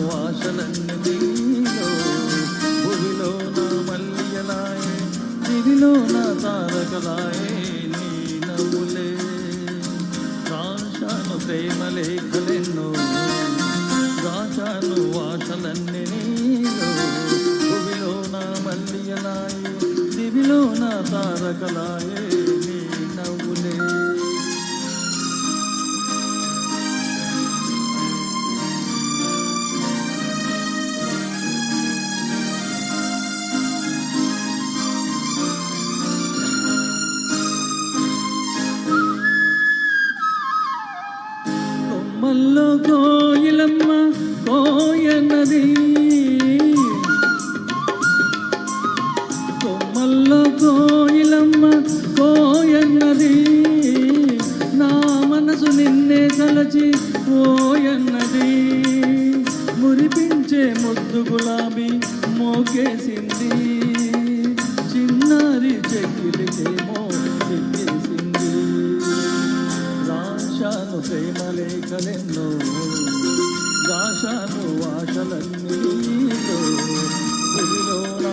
వాసనన్నది భూమిలో నా మల్లియలాయే నిధిలో నా తారకలాయే నీ నవ్వులే రాశాను ప్రేమ లేఖలెన్నో రాశాను వాసనన్ని నీలో భూమిలో నా మల్లియలాయే దివిలో నా తారకలాయే నీ నవ్వులే. కొమ్మల్లో కోయిలమ్మ కోయన్నది కొమ్మల్లో కోయిలమ్మ కోయన్నది. నా మనసు నిన్నే తలచి పోయన్నది. మురిపించే ముద్దు గులాబీ మోకేసింది. చిన్నారి చెక్కిలికేమో దివిలో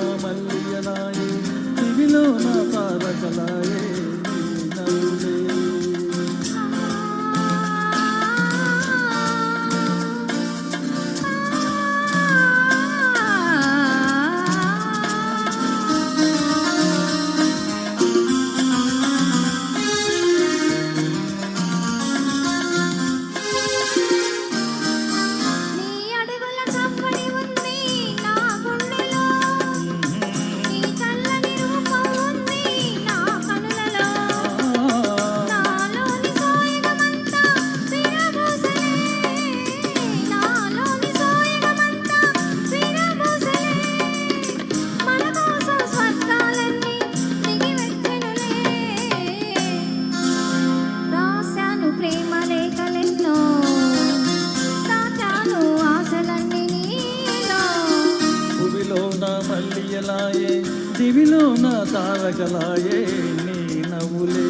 మల్లియలాయే దివిలో నా తారకలాయే నీ నవ్వులే.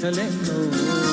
ಕೀರ್ತಲೆನ್ನೋ